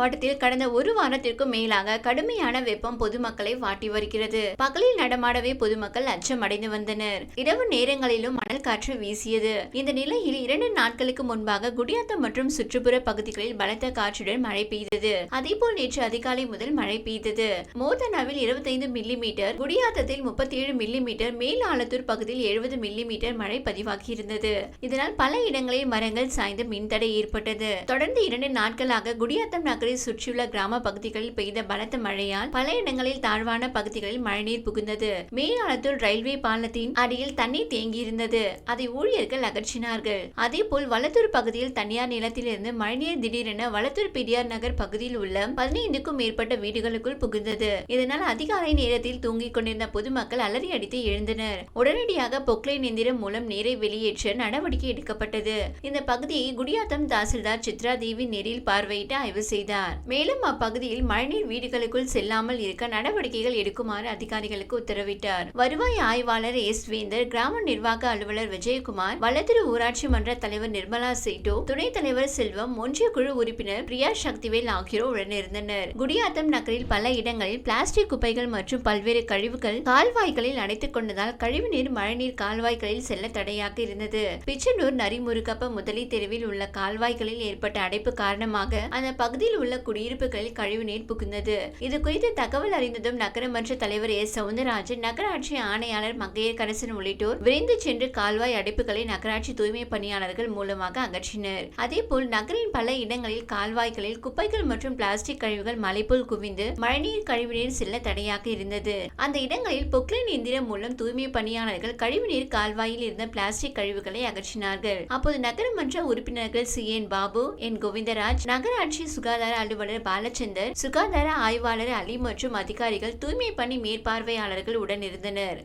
மாவட்டத்தில் கடந்த ஒரு வாரத்திற்கும் மேலாக கடுமையான வெப்பம் பொதுமக்களை வாட்டி வருகிறது. பகலில் நடமாடவே பொதுமக்கள் அச்சமடைந்து வந்தனர். இரவு நேரங்களிலும் மணல் காற்று வீசியது. இந்த நிலையில் இரண்டு நாட்களுக்கு முன்பாக குடியாத்தம் மற்றும் சுற்றுப்புற பகுதிகளில் பலத்த காற்றுடன் மழை பெய்தது. அதேபோல் நேற்று அதிகாலை முதல் மழை பெய்தது. மோதனாவில் இருபத்தைந்து மில்லி மீட்டர் குடியாத்தத்தில் முப்பத்தி ஏழு மில்லி மீட்டர் மேல் ஆலத்தூர் பகுதியில் எழுபது மில்லி மீட்டர் மழை பதிவாகியிருந்தது. இதனால் பல இடங்களில் மரங்கள் சாய்ந்து மின்தடை ஏற்பட்டது. தொடர்ந்து இரண்டு நாட்களாக குடியாத்தம் நகரில் நகரை சுற்றியுள்ள கிராம பகுதிகளில் பெய்த பலத்த மழையால் பல இடங்களில் தாழ்வான பகுதிகளில் மழைநீர் புகுந்தது. மேலாளத்தூர் ரயில்வே பாலத்தின் அடியில் தண்ணீர் தேங்கியிருந்தது. அதை ஊழியர்கள் அகற்றினார்கள். அதேபோல் வளத்தூர் பகுதியில் தனியார் நிலத்திலிருந்து மழைநீர் திடீரென வளத்தூர் பெரியார் நகர் பகுதியில் உள்ள பதினைந்துக்கும் மேற்பட்ட வீடுகளுக்குள் புகுந்தது. இதனால் அதிகாலை நேரத்தில் தூங்கிக் கொண்டிருந்த பொதுமக்கள் அலறி அடித்து எழுந்தனர். உடனடியாக பொக்லைன் எந்திரம் மூலம் நீரை வெளியேற்ற நடவடிக்கை எடுக்கப்பட்டது. இந்த பகுதியை குடியாத்தம் தாசில்தார் சித்ரா தேவி நேரில் பார்வையிட்டு ஆய்வு செய்தார். மேலும் அப்பகுதியில் மழைநீர் வீடுகளுக்குள் செல்லாமல் இருக்க நடவடிக்கைகள் எடுக்குமாறு அதிகாரிகளுக்கு உத்தரவிட்டார். வருவாய் ஆய்வாளர் எஸ். வேந்தர் கிராம நிர்வாக அலுவலர் விஜயகுமார் வல்லத்திரு ஊராட்சி மன்ற தலைவர் நிர்மலா சேட்டோ துணைத் தலைவர் செல்வம் ஒன்றிய குழு உறுப்பினர் பிரியா சக்திவேல் ஆகியோர் உடனிருந்தனர். குடியாத்தம் நகரில் பல இடங்களில் பிளாஸ்டிக் குப்பைகள் மற்றும் பல்வேறு கழிவுகள் கால்வாய்களில் அடைத்துக் கொண்டதால் கழிவுநீர் மழைநீர் கால்வாய்களில் செல்ல தடையாக இருந்தது. பிச்சனூர் நரிமுருகப்ப முதலி தெருவில் உள்ள கால்வாய்களில் ஏற்பட்ட அடைப்பு காரணமாக அந்த பகுதியில் உள்ள உள்ள குடியிருப்புகளில் கழிவுநீர் புகுந்தது. இது குறித்து தகவல் அறிந்ததும் நகரமன்ற தலைவர் எஸ் சவுந்தரராஜன் நகராட்சி ஆணையாளர் மங்கையரசன் உள்ளிட்டோர் விரைந்து சென்று கால்வாய் அடைப்புகளை நகராட்சி தூய்மை பணியாளர்கள் மூலமாக அகற்றினர். அதேபோல் நகரின் பல இடங்களில் கால்வாய்களில் குப்பைகள் மற்றும் பிளாஸ்டிக் கழிவுகள் மலைபோல் குவிந்து மழைநீர் கழிவுநீர் செல்ல தடையாக இருந்தது. அந்த இடங்களில் பொக்லைன் எந்திரம் மூலம் தூய்மை பணியாளர்கள் கழிவுநீர் கால்வாயில் இருந்த பிளாஸ்டிக் கழிவுகளை அகற்றினார்கள். அப்போது நகரமன்ற உறுப்பினர்கள் C. N. Babu N. Govindaraj நகராட்சி சுகாதார அலுவலர் பாலச்சந்தர் சுகாதார ஆய்வாளர் அலி மற்றும் அதிகாரிகள் தூய்மை பணி மேற்பார்வையாளர்கள் உடன் இருந்தனர்.